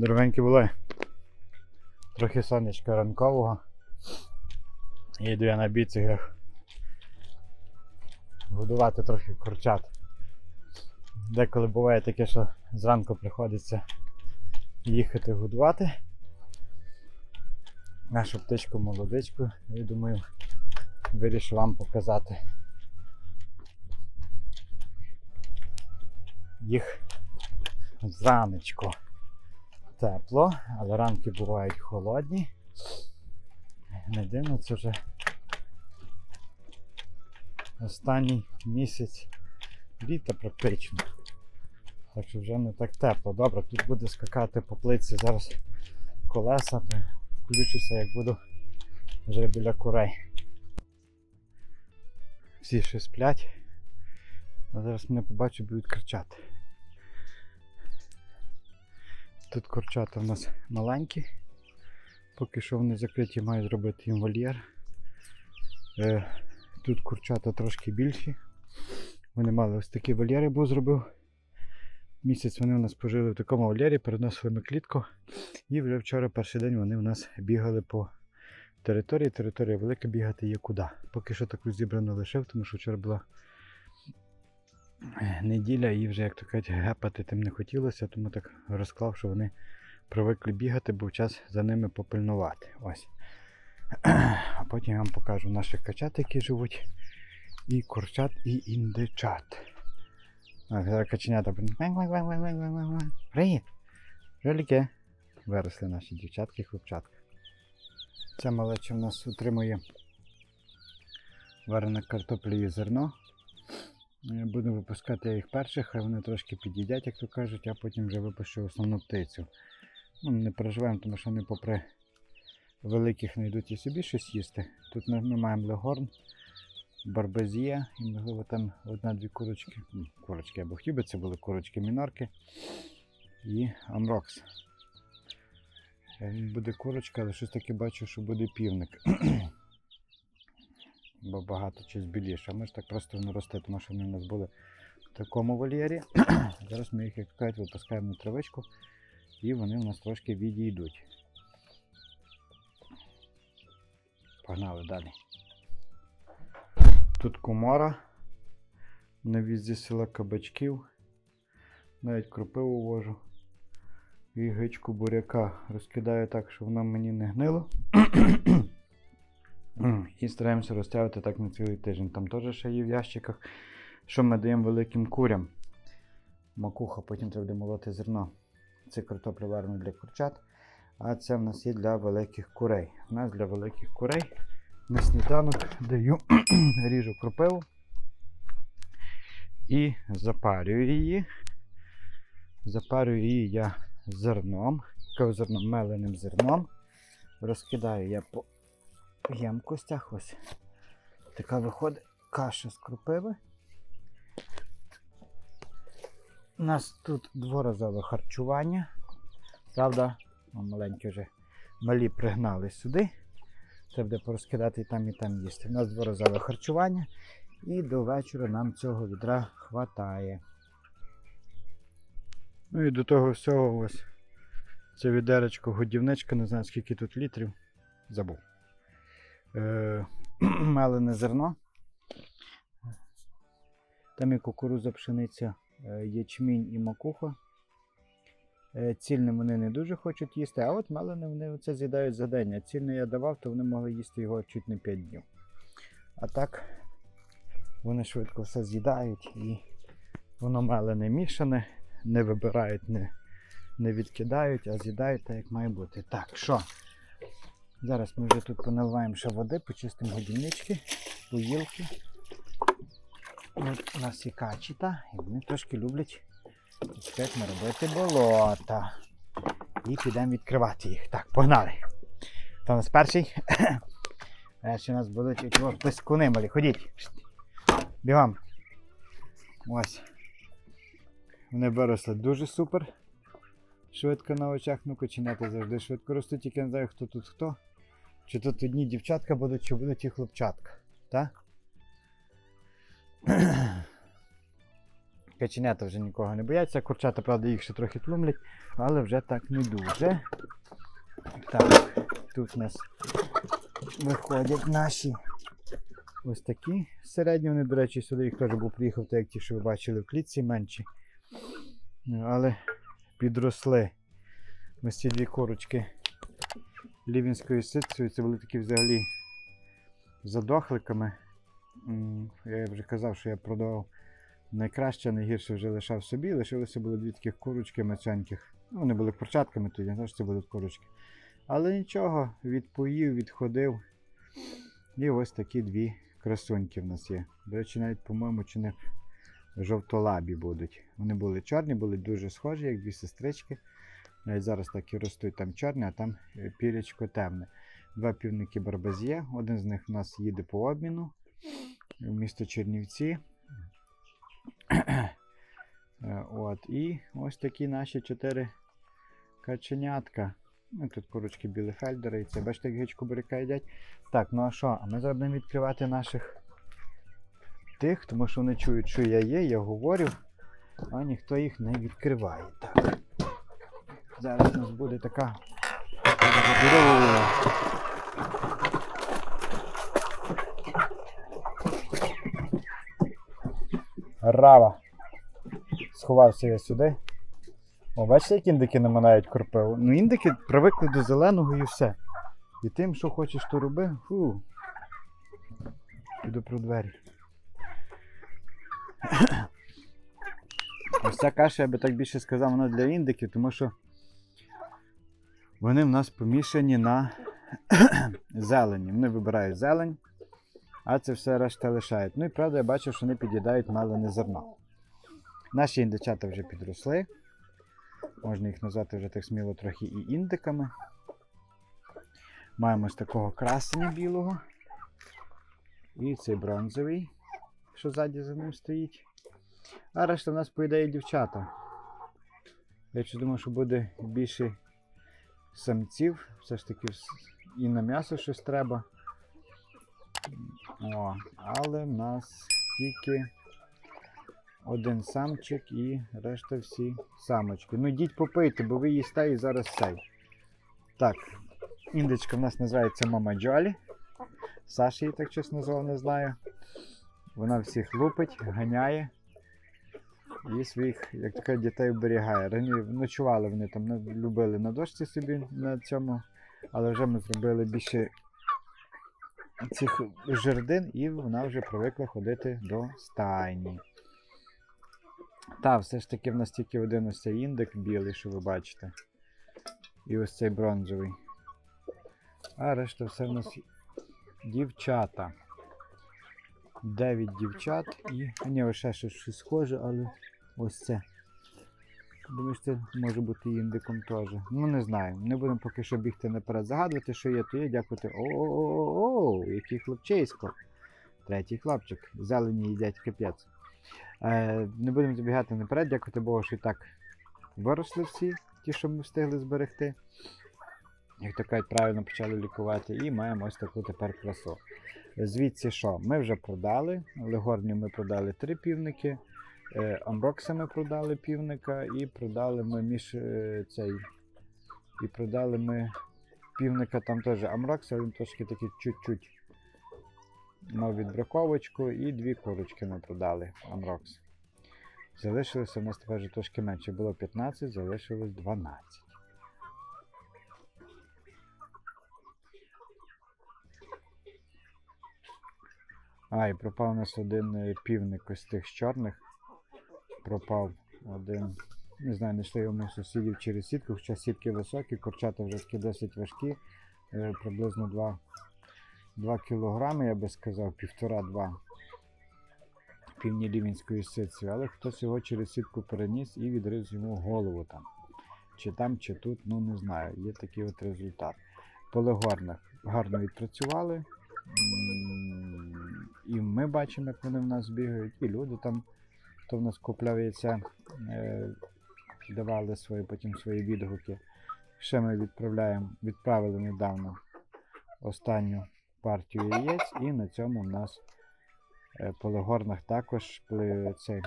Дорогенькі були. Трохи сонечка ранкового. Їду я на біцеглях годувати трохи курчат. Деколи буває таке, що зранку приходиться їхати годувати. Нашу птичку молодичку, я думаю, вирішу вам показати. Їх зранечку тепло, але ранки бувають холодні. Не дивно, це вже останній місяць літа практично. Так що вже не так тепло. Добре, тут буде скакати по плитці зараз колеса, включуся, як буду вже біля курей. Всі ще сплять, а зараз мене побачать, будуть кричати. Тут курчата в нас маленькі. Поки що вони закриті, маю зробити їм вольєр. Е, тут курчата трошки більші. Вони мали ось такі вольєри, був зробив. Місяць вони у нас пожили в такому вольєрі, переносили ми клітку. І вже вчора перший день вони у нас бігали по території. Територія велика бігати є куди. Поки що таку зібрану лишив, тому що вчора була неділя і вже, як то кажуть, гепати тим не хотілося, тому так розклав, що вони привикли бігати, був час за ними попильнувати. Ось. А потім я вам покажу наших качат, які живуть, і курчат, і індичат. Зараз каченята. Привіт! Жоліки. Виросли наші дівчатки, хлопчатка. Ця малеча в нас утримує варене картоплю і зерно. Е, Буду випускати їх перших, хай вони трошки під'їдять, як то кажуть, а потім вже випущу основну птицю. Ну, не переживаємо, тому що вони попри великих не йдуть і собі щось їсти. Тут ми, маємо легорн, барбазія і можливо там одна-дві курочки. Курочки, я б це були курочки мінорки і амрокс. Е, Буде курочка, але щось таке бачу, що буде півник. Бо багато щось біліше. А ми ж так просто не росте, тому що вони у нас були в такому вольєрі. Зараз ми їх, як кажуть, випускаємо на травичку і вони у нас трошки відійдуть. Погнали далі. Тут комора. Навіз зі села кабачків. Навіть кропиву вожу. І гичку буряка розкидаю так, щоб воно мені не гнило. І стараємося розтягувати так на цілий тиждень. Там теж ще є в ящиках, що ми даємо великим курям. Макуха, потім треба буде молоти зерно. Це картопля варена для курчат. А це в нас є для великих курей. У нас для великих курей на сніданок даю ріжу кропиву і запарюю її. Запарюю її я зерном, зерном, меленим зерном. Розкидаю я по ємкостях. Ось така виходить каша з кропиви. У нас тут дворазове харчування. Правда, маленькі вже малі пригнали сюди. Це буде порозкидати і там, і там їсти. У нас дворазове харчування. І до вечора нам цього відра хватає. Ну і до того всього ось це відеречко годівничка, не знаю скільки тут літрів. Забув. Е, мелене зерно. Там і кукуруза, пшениця, е, ячмінь і макуха. Е, Цільне вони не дуже хочуть їсти, а от мелене вони це з'їдають за день. А цільне я давав, то вони могли їсти його чуть не 5 днів. А так вони швидко все з'їдають і воно мелене мішане, не вибирають, не, не відкидають, а з'їдають так, як має бути. Так, що? Зараз ми вже тут поналиваємо ще води, почистимо годівнички, поїлки. От у нас є качіта, і вони трошки люблять робити болота. І підемо відкривати їх. Так, погнали. Хто у нас перший? Перший у нас будуть чого, пискуни малі. Ходіть. Бігом. Ось. Вони виросли дуже супер. Швидко на очах, ну коченята завжди швидко ростуть, тільки не знаю, хто тут хто. Чи тут одні дівчатка будуть, чи будуть і хлопчатка. Так? Каченята вже нікого не бояться. Курчата, правда, їх ще трохи тлумлять, але вже так не дуже. Так, тут у нас виходять наші ось такі середні. Вони, до речі, сюди їх теж був приїхав, так як ті, що ви бачили в клітці менші. Ну, Але підросли. Ось ці дві корочки лівінською ситцею. Це були такі взагалі задохликами. Я вже казав, що я продавав найкраще, найгірше вже лишав собі. Лишилося було дві таких курочки маценьких. Ну, вони були курчатками, тоді що це будуть курочки. Але нічого, відпоїв, відходив. І ось такі дві красуньки в нас є. До речі, навіть, по-моєму, чи не жовтолабі будуть. Вони були чорні, були дуже схожі, як дві сестрички. Навіть зараз так і ростуть там чорні, а там е, пірячко темне. Два півники Барбазє. Один з них у нас їде по обміну в місто Чернівці. Е, От, і ось такі наші чотири каченятка. Ну, тут курочки білефельдери і це бачите, як гичку буряка їдять. Так, ну а що? А ми зараз будемо відкривати наших тих, тому що вони чують, що я є, я говорю, а ніхто їх не відкриває. Так. Зараз у нас буде така. Рава. Сховався я сюди. О, бачите, як індики наминають кропиву? Ну, індики привикли до зеленого і все. І тим, що хочеш, то роби. Фу. Піду про двері. Ось ця каша, я би так більше сказав, вона для індиків, тому що вони в нас помішані на зелені. Вони вибирають зелень, а це все решта лишають. Ну і правда, я бачив, що вони під'їдають мелене зерно. Наші індичата вже підросли. Можна їх назвати вже так сміло трохи і індиками. Маємо ось такого красення білого. І цей бронзовий, що ззаді за ним стоїть. А решта в нас поїдає дівчата. Я ще думаю, що буде більше самців. Все ж таки і на м'ясо щось треба. О, але в нас тільки один самчик і решта всі самочки. Ну йдіть попийте, бо ви їсте і зараз цей. Так, індичка в нас називається Мама Джолі. Саша її так чесно назвав, не знаю. Вона всіх лупить, ганяє. І своїх, як така дітей оберігає. Раніше ночували вони там, на- любили на дошці собі на цьому, але вже ми зробили більше цих жердин, і вона вже привикла ходити до стайні. Та, все ж таки в нас тільки один ось цей індик білий, що ви бачите. І ось цей бронзовий. А решта все в нас дівчата. Дев'ять дівчат і. Ні, ще щось схоже, але ось це. Думаю, що це може бути індиком теж. Ну не знаю. Не будемо поки що бігти наперед. Загадувати, що є, то є, дякувати. О-о-о, який хлопчисько. Третій хлопчик. Зелені їдять капець. Е, не будемо забігати наперед, дякувати Богу, що і так виросли всі, ті, що ми встигли зберегти. Як то кажуть, правильно почали лікувати, і маємо ось таку тепер красу. Звідси що? Ми вже продали. Легорні ми продали три півники. Е, Амрокса ми продали півника, і продали ми між е, цей. І продали ми півника там теж Амрокса, він трошки такий чуть-чуть мав відбраковочку, і дві курочки ми продали Амрокс. Залишилося у нас тепер трошки менше. Було 15, залишилось 12. А, і пропав у нас один е, півник ось тих чорних. Пропав один. Не знаю, знайшли його ми сусідів через сітку, хоча сітки високі, курчата вже такі досить важкі. е, Приблизно 2, 2 кілограми, я би сказав, півтора-два півнілівінської ситці, але хтось його через сітку переніс і відріз йому голову там. Чи там, чи тут, ну не знаю. Є такий от результат. По легорнах гарно відпрацювали. І ми бачимо, як вони в нас бігають, і люди там, хто в нас купляв яйця, е, давали свої, потім свої відгуки. Ще ми відправляємо, відправили недавно останню партію яєць, і на цьому у нас е, по легорнах також цей,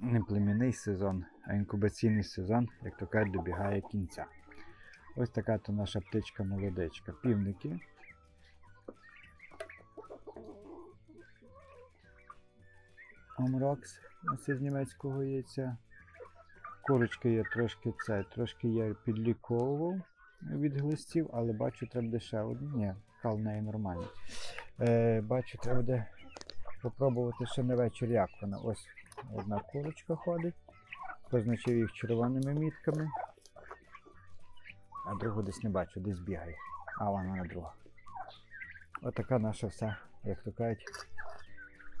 не племінний сезон, а інкубаційний сезон, як то кажуть, добігає кінця. Ось така то наша птичка молодечка. Півники. Омрокс, ось з німецького яйця. Курочки я трошки це, трошки я підліковував від глистів, але бачу, треба буде. Ні, кал неї нормальний. Е, бачу, треба буде попробувати ще на вечір, як вона. Ось одна курочка ходить. Позначив їх червоними мітками. А другу десь не бачу, десь бігає. А вона на друга. Отака наша вся, як то кажуть,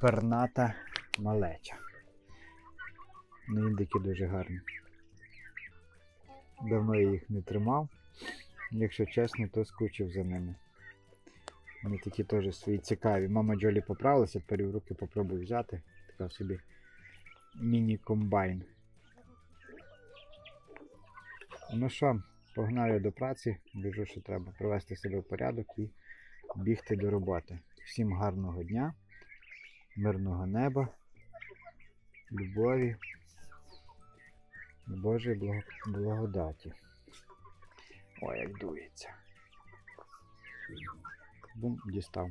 перната малеча. Ну, індики дуже гарні. Давно я їх не тримав. Якщо чесно, то скучив за ними. Вони такі теж свої цікаві. Мама Джолі поправилася, тепер в руки попробую взяти. Така собі міні-комбайн. Ну що, погнав я до праці, біжу, що треба привести себе в порядок і бігти до роботи. Всім гарного дня, мирного неба, любові, Божої благо- благодаті. Ой, як дується. Бум, дістав.